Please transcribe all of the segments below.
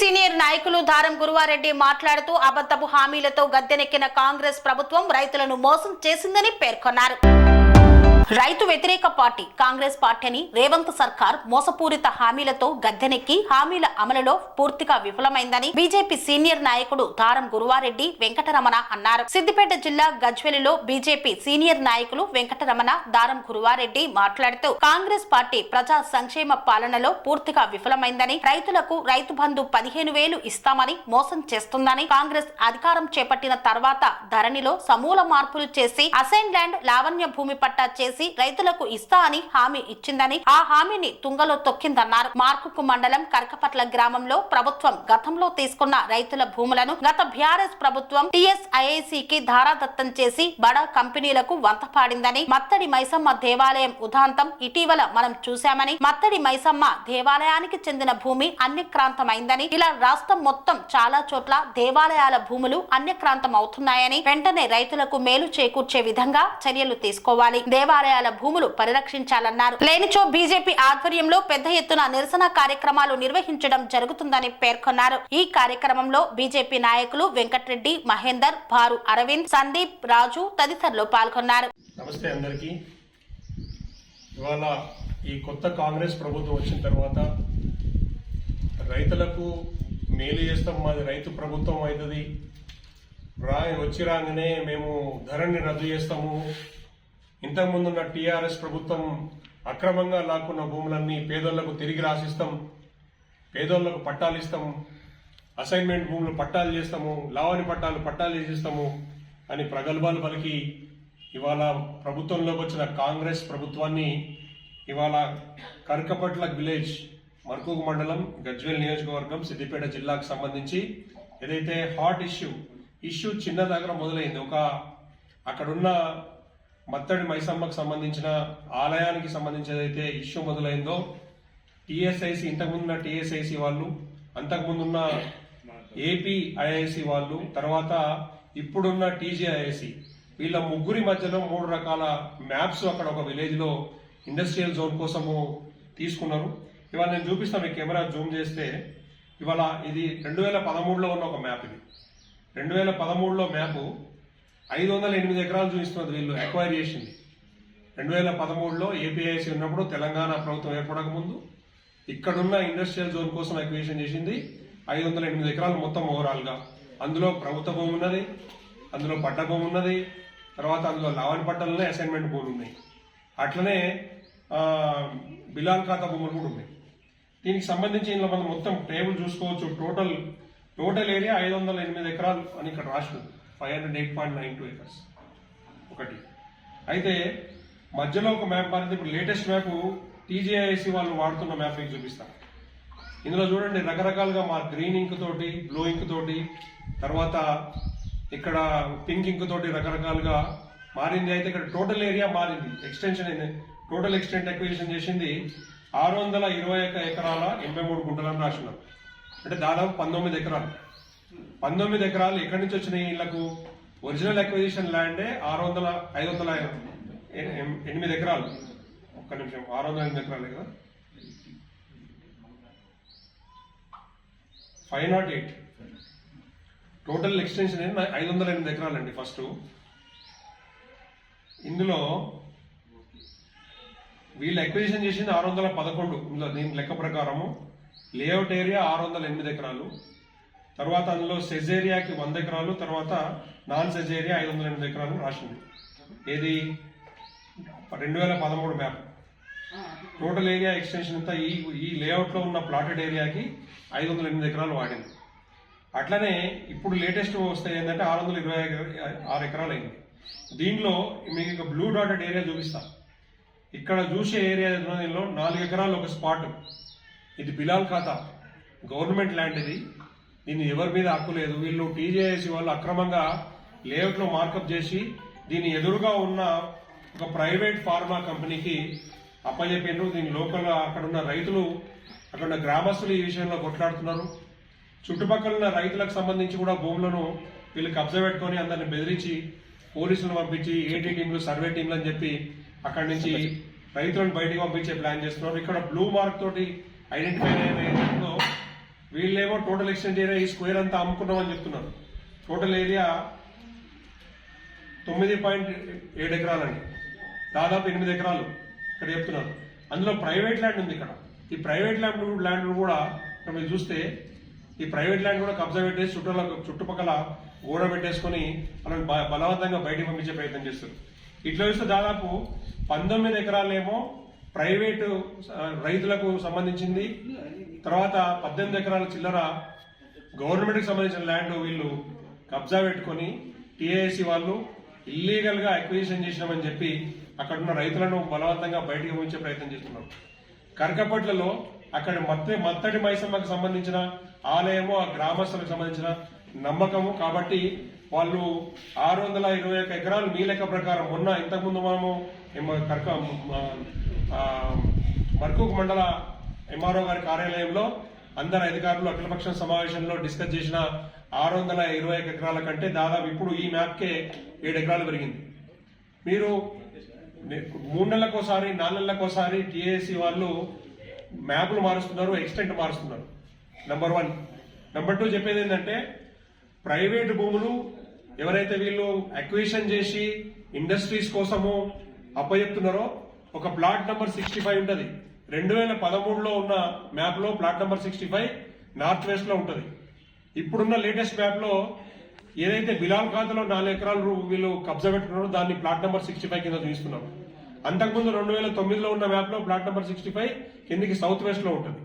Senior నాయకులు దారం గురువారెడ్డి మాట్లాడుతూ అబద్ధపు హామీలతో గద్దెనెక్కిన కాంగ్రెస్ ప్రభుత్వం రైతులను మోసం చేసిందని పేర్కొన్నారు. రైతు వ్యతిరేక పార్టీ కాంగ్రెస్ పార్టీని రేవంత్ సర్కార్ మోసపూరిత హామీలతో గద్దెనెక్కి హామీల అమలులో పూర్తిగా విఫలమైందని బీజేపీ సీనియర్ నాయకుడు దారం గురువారెడ్డి వెంకటరమణ అన్నారు. సిద్దిపేట జిల్లా గజ్వెలిలో బీజేపీ సీనియర్ నాయకులు వెంకటరమణ దారం గురువారెడ్డి మాట్లాడుతూ కాంగ్రెస్ పార్టీ ప్రజా సంక్షేమ పాలనలో పూర్తిగా విఫలమైందని రైతులకు రైతు బంధు పదిహేను వేలు ఇస్తామని మోసం చేస్తుందని కాంగ్రెస్ అధికారం చేపట్టిన తర్వాత ధరణిలో సమూల మార్పులు చేసి అసైన్ ల్యాండ్ లావణ్య భూమి పట్టా చేసి రైతులకు ఇస్తా అని హామీ ఇచ్చిందని ఆ హామీని తుంగలో తొక్కిందన్నారు. మార్కుకు మండలం కరకపట్ల గ్రామంలో ప్రభుత్వం గతంలో తీసుకున్న రైతుల భూములను గత బీఆర్ఎస్ ప్రభుత్వం టిఎస్ఐఐసికి ధారాదత్తం చేసి బడా కంపెనీలకు వంత పాడిందని మత్తడి మైసమ్మ దేవాలయం ఉదాంతం ఇటీవల మనం చూశామని మత్తడి మైసమ్మ దేవాలయానికి చెందిన భూమి అన్యక్రాంతమైందని ఇలా రాష్ట్రం మొత్తం చాలా చోట్ల దేవాలయాల భూములు అన్యక్రాంతం అవుతున్నాయని వెంటనే రైతులకు మేలు చేకూర్చే విధంగా చర్యలు తీసుకోవాలి. దేవాలయాల భూములు పరిరక్షించాలన్నారు. లేనిచో బీజేపీ ఆధ్వర్యంలో పెద్ద ఎత్తున నిరసన కార్యక్రమాలు నిర్వహించడం జరుగుతుందని పేర్కొన్నారు. ఈ కార్యక్రమంలో బీజేపీ నాయకులు వెంకటరెడ్డి మహేందర్ భారు అరవింద్ సందీప్ రాజు తదితరులు పాల్గొన్నారు. నమస్తే అందరికీ. ఇవాళ ఈ కొత్త కాంగ్రెస్ ప్రభుత్వం వచ్చిన తర్వాత రైతులకు మేలు చేస్తాం మాది రైతు ప్రభుత్వం అవుతుంది. రా వచ్చి రాగానే మేము ధరని రద్దు చేస్తాము. ఇంతకుముందున్న టీఆర్ఎస్ ప్రభుత్వం అక్రమంగా లాక్కున్న భూములన్నీ పేదోళ్ళకు తిరిగి రాసిస్తాం పేదోళ్ళకు పట్టాలు ఇస్తాం అసైన్మెంట్ భూములు పట్టాలు చేస్తాము లావని పట్టాలు పట్టాలు చేసిస్తాము అని ప్రగల్భాలు పలికి ఇవాళ ప్రభుత్వంలోకి వచ్చిన కాంగ్రెస్ ప్రభుత్వాన్ని ఇవాళ కరకపట్ల విలేజ్ మర్కూగు మండలం గజ్వేల్ నియోజకవర్గం సిద్దిపేట జిల్లాకు సంబంధించి ఏదైతే హాట్ ఇష్యూ ఇష్యూ చిన్న దగ్గర మొదలైంది. ఒక అక్కడున్న మత్తడి మైసమ్మకు సంబంధించిన ఆలయానికి సంబంధించేదైతే ఇష్యూ మొదలైందో టీఎస్ఐసి ఇంతకుముందున్న టీఎస్ఐసి వాళ్ళు అంతకుముందున్న ఏపీ ఐఐసి వాళ్ళు తర్వాత ఇప్పుడున్న టీజీఐఐసి వీళ్ళ ముగ్గురి మధ్యలో మూడు రకాల మ్యాప్స్ అక్కడ ఒక విలేజ్లో ఇండస్ట్రియల్ జోన్ కోసము తీసుకున్నారు. ఇవాళ నేను చూపిస్తాను మీ కెమెరా జూమ్ చేస్తే. ఇవాళ ఇది రెండు వేల పదమూడులో ఉన్న ఒక మ్యాప్ ఇది. రెండు వేల పదమూడులో మ్యాప్ ఐదు వందల ఎనిమిది ఎకరాలు చూపిస్తున్నది వీళ్ళు. అక్వైర్ చేసింది. రెండు వేల పదమూడులో ఏపీఐసి ఉన్నప్పుడు తెలంగాణ ప్రభుత్వం ఏర్పడక ముందు ఇక్కడున్న ఇండస్ట్రియల్ జోన్ కోసం ఎక్వేషన్ చేసింది ఐదు వందల ఎనిమిది ఎకరాలు మొత్తం ఓవరాల్గా అందులో ప్రభుత్వ భూమి ఉన్నది అందులో పట్ట భూమి ఉన్నది తర్వాత అందులో లావణి పట్టాలు అసైన్మెంట్ భూములు ఉన్నాయి అట్లనే బిలాల్ ఖాతా భూములు కూడా ఉన్నాయి దీనికి సంబంధించి ఇందులో మనం మొత్తం టేబుల్ చూసుకోవచ్చు. టోటల్ టోటల్ ఏరియా ఐదు వందల ఎనిమిది ఎకరాలు అని ఇక్కడ రాసింది five hundred eight point nine two acres ఒకటి. అయితే మధ్యలో ఒక మ్యాప్ మారింది ఇప్పుడు లేటెస్ట్ మ్యాప్ టీజీఐసి వాళ్ళు వాడుతున్న మ్యాప్ మీకు చూపిస్తాను. ఇందులో చూడండి రకరకాలుగా మా గ్రీన్ ఇంక్ తోటి బ్లూ ఇంక్ తోటి తర్వాత ఇక్కడ పింక్ ఇంక్ తోటి రకరకాలుగా మారింది. అయితే ఇక్కడ టోటల్ ఏరియా మారింది. ఎక్స్టెన్షన్ టోటల్ ఎక్స్టెంట్ అక్విజిషన్ చేసింది ఆరు వందల ఇరవై ఒక్క ఎకరాల ఎనభై మూడు గుంటలను రాసినారు అంటే దాదాపు పంతొమ్మిది ఎకరాలు. పంతొమ్మిది ఎకరాలు ఎక్కడి నుంచి వచ్చినాయి వీళ్ళకు ఒరిజినల్ అక్విజిషన్ ల్యాండే ఆరు వందల ఐదు వందల ఎం- ఎనిమిది ఎకరాలు. ఒక్క నిమిషం ఆరు వందల ఎనిమిది ఎకరాలే కదా? Five not eight total extension ఏంటి ఐదు వందల ఎనిమిది ఎకరాలండి ఫస్ట్ ఇందులో వీళ్ళు అక్విజిషన్ చేసింది ఆరు వందల పదకొండు. ఇందులో దీని లెక్క ప్రకారము లేఅవుట్ ఏరియా ఆరు వందల ఎనిమిది ఎకరాలు. తర్వాత అందులో సెజేరియాకి వంద ఎకరాలు తర్వాత నాన్ సెజ్ ఏరియా ఐదు వందల ఎనిమిది ఎకరాలు రాసింది. ఏది? రెండు వేల పదమూడు మ్యాప్. టోటల్ ఏరియా ఎక్స్టెన్షన్ అంతా ఈ ఈ లేఅవుట్లో ఉన్న ప్లాటెడ్ ఏరియాకి ఐదు వందల ఎనిమిది ఎకరాలు వాడింది. అట్లనే ఇప్పుడు లేటెస్ట్ వస్తాయి ఏంటంటే ఆరు వందల ఇరవై ఆరు ఎకరాలు అయింది దీనిలో మీకు ఇక బ్లూ డాటెడ్ ఏరియా చూపిస్తా. ఇక్కడ చూసే ఏరియా దీనిలో నాలుగు ఎకరాలు ఒక స్పాట్. ఇది బిలాల్ ఖాతా. గవర్నమెంట్ ల్యాండ్ ఇది. దీన్ని ఎవరి మీద హక్కు లేదు. వీళ్ళు టీజేఎస్ వాళ్ళు అక్రమంగా లేఅవుట్లో మార్కప్ చేసి దీని ఎదురుగా ఉన్న ఒక ప్రైవేట్ ఫార్మా కంపెనీకి అప్పచెప్పిండ్రు దీని లోకల్ అక్కడ ఉన్న రైతులు అక్కడ ఉన్న గ్రామస్తులు ఈ విషయంలో కొట్లాడుతున్నారు. చుట్టుపక్కల ఉన్న రైతులకు సంబంధించి కూడా భూములను వీళ్ళు కబ్జా పెట్టుకొని అందరిని బెదిరించి పోలీసులను పంపించి ఏటీ టీంలు సర్వే టీంలు అని చెప్పి అక్కడి నుంచి రైతులను బయటికి పంపించే ప్లాన్ చేస్తున్నారు. ఇక్కడ బ్లూ మార్క్ తోటి ఐడెంటిఫై అయిన వీళ్ళేమో టోటల్ ఎక్స్టెంట్ ఏరియా ఈ స్క్వేర్ అంతా అమ్ముకున్నామని చెప్తున్నారు. టోటల్ ఏరియా తొమ్మిది పాయింట్ ఏడు ఎకరాలండి. దాదాపు ఎనిమిది ఎకరాలు ఇక్కడ చెప్తున్నారు. అందులో ప్రైవేట్ ల్యాండ్ ఉంది ఇక్కడ. ఈ ప్రైవేట్ ల్యాండ్ ల్యాండ్ కూడా ఇక్కడ మీరు చూస్తే ఈ ప్రైవేట్ ల్యాండ్ కూడా కబ్జా పెట్టేసి చుట్టూ చుట్టుపక్కల గోడ పెట్టేసుకొని మనం బ- బలవంతంగా బయటకు పంపించే ప్రయత్నం చేస్తారు ఇట్లా చూస్తే దాదాపు పంతొమ్మిది ఎకరాలేమో ప్రైవేటు రైతులకు సంబంధించింది. తర్వాత పద్దెనిమిది ఎకరాల చిల్లర గవర్నమెంట్కి సంబంధించిన ల్యాండ్ వీళ్ళు కబ్జా పెట్టుకొని టీఏసీ వాళ్ళు ఇల్లీగల్గా అక్విజిషన్ చేసినామని చెప్పి అక్కడున్న రైతులను బలవంతంగా బయటికి ఉంచే ప్రయత్నం చేస్తున్నారు. కరకపట్లలో అక్కడ మత్త మత్తడి మైసమ్మకు సంబంధించిన ఆలయము ఆ గ్రామస్తులకు సంబంధించిన నమ్మకము కాబట్టి వాళ్ళు ఆరు వందల ఇరవై ఒక్క ఎకరాలు మీ లెక్క ప్రకారం మొన్న ఇంతకుముందు మనము కరక మర్కూక్ మండల ఎంఆర్ఓ గారి కార్యాలయంలో అందరు అధికారులు అఖిలపక్ష సమావేశంలో డిస్కస్ చేసిన ఆరు వందల ఇరవై ఒక్క ఎకరాల కంటే దాదాపు ఇప్పుడు ఈ మ్యాప్కే ఏడు ఎకరాలు పెరిగింది. మీరు మూడు నెలలకోసారి నాలుగు నెలలకోసారి టీఏసీ వాళ్ళు మ్యాప్లు మారుస్తున్నారు ఎక్స్టెంట్ మారుస్తున్నారు. నెంబర్ వన్ నెంబర్ టూ చెప్పేది ఏంటంటే ప్రైవేట్ భూములు ఎవరైతే వీళ్ళు అక్విషన్ చేసి ఇండస్ట్రీస్ కోసము అప్పచెప్తున్నారో ఒక ప్లాట్ నెంబర్ సిక్స్టీ ఫైవ్ ఉంటుంది. రెండు వేల పదమూడులో ఉన్న మ్యాప్లో plot number sixty five north వెస్ట్లో ఉంటుంది. ఇప్పుడున్న లేటెస్ట్ మ్యాప్లో ఏదైతే బిలాల్ ఖాతాలో నాలుగు ఎకరాలు వీళ్ళు కబ్జా పెట్టుకున్నారో దాన్ని ప్లాట్ నెంబర్ సిక్స్టీ ఫైవ్ కింద చూపిస్తున్నారు అంతకుముందు రెండు వేల తొమ్మిదిలో ఉన్న మ్యాప్లో ప్లాట్ నెంబర్ సిక్స్టీ ఫైవ్ కిందికి సౌత్ వెస్ట్లో ఉంటుంది.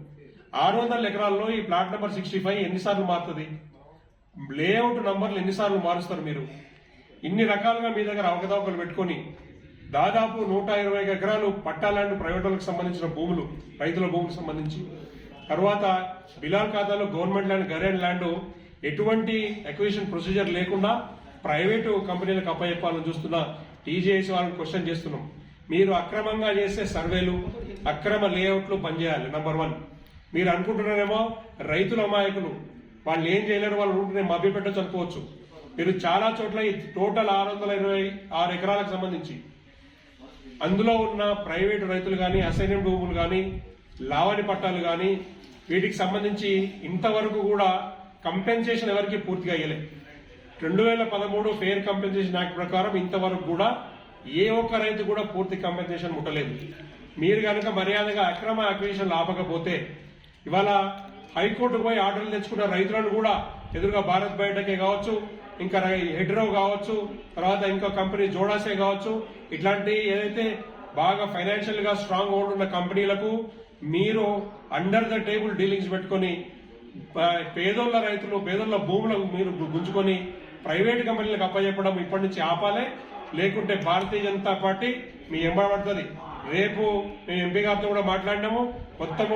ఆరు వందల ఎకరాల్లో ఈ ప్లాట్ నెంబర్ సిక్స్టీ ఫైవ్ ఎన్నిసార్లు మారుతుంది? లేఅవుట్ నంబర్లు ఎన్నిసార్లు మారుస్తారు మీరు? ఇన్ని రకాలుగా మీ దగ్గర అవకతవకలు పెట్టుకొని దాదాపు నూట ఇరవై ఎకరాలు పట్టాలాంటి ప్రైవేటులకు సంబంధించిన భూములు రైతుల భూములకు సంబంధించి. తర్వాత బిలాల్ ఖాతాలో గవర్నమెంట్ ల్యాండ్ గరేన్ ల్యాండ్ ఎటువంటి అక్విజిషన్ ప్రొసీజర్ లేకుండా ప్రైవేటు కంపెనీలకు అప్పచెప్పాలని చూస్తున్న టీజేఎస్ వాళ్ళని క్వశ్చన్ చేస్తున్నాం. మీరు అక్రమంగా చేసే సర్వేలు అక్రమ లేఅవుట్లు పనిచేయాలి నంబర్ వన్ మీరు అనుకుంటున్నారేమో రైతుల అమాయకులు. వాళ్ళు ఏం చేయలేరు వాళ్ళ రూట్ని మభ్య పెట్టచ్చు అనుకోవచ్చు. మీరు చాలా చోట్ల ఈ టోటల్ ఆరు వందల ఇరవై ఆరు ఎకరాలకు సంబంధించి అందులో ఉన్న ప్రైవేటు రైతులు కానీ అసైన్యం భూములు కానీ లావణి పట్టాలు కానీ వీటికి సంబంధించి ఇంతవరకు కూడా కంపెన్సేషన్ ఎవరికి పూర్తిగా ఇయ్యలే రెండు వేల పదమూడు ఫెయిర్ కంపెన్సేషన్ యాక్ట్ ప్రకారం ఇంతవరకు కూడా ఏ ఒక్క రైతు కూడా పూర్తి కంపెన్సేషన్ ముట్టలేదు. మీరు కనుక మర్యాదగా అక్రమ అక్విజిషన్ ఆపకపోతే ఇవాళ హైకోర్టు పోయి ఆర్డర్లు తెచ్చుకున్న రైతులను కూడా ఎదురుగా భారత్ బయోటెకే కావచ్చు ఇంకా హెడ్రో కావచ్చు తర్వాత ఇంకో కంపెనీ జోడాసే కావచ్చు. ఇట్లాంటి ఏదైతే బాగా ఫైనాన్షియల్గా స్ట్రాంగ్ హోల్డ్ ఉన్న కంపెనీలకు మీరు అండర్ ద టేబుల్ డీలింగ్స్ పెట్టుకొని పేదోళ్ళ రైతులు పేదోళ్ళ భూములకు మీరు గుంజుకొని ప్రైవేట్ కంపెనీలకు అప్పచెప్పడం ఇప్పటి నుంచి ఆపాలే. లేకుంటే భారతీయ జనతా పార్టీ మీ ఎంబడబడుతుంది రేపు మేము ఎంపీ గారితో కూడా మాట్లాడినాము. మొత్తము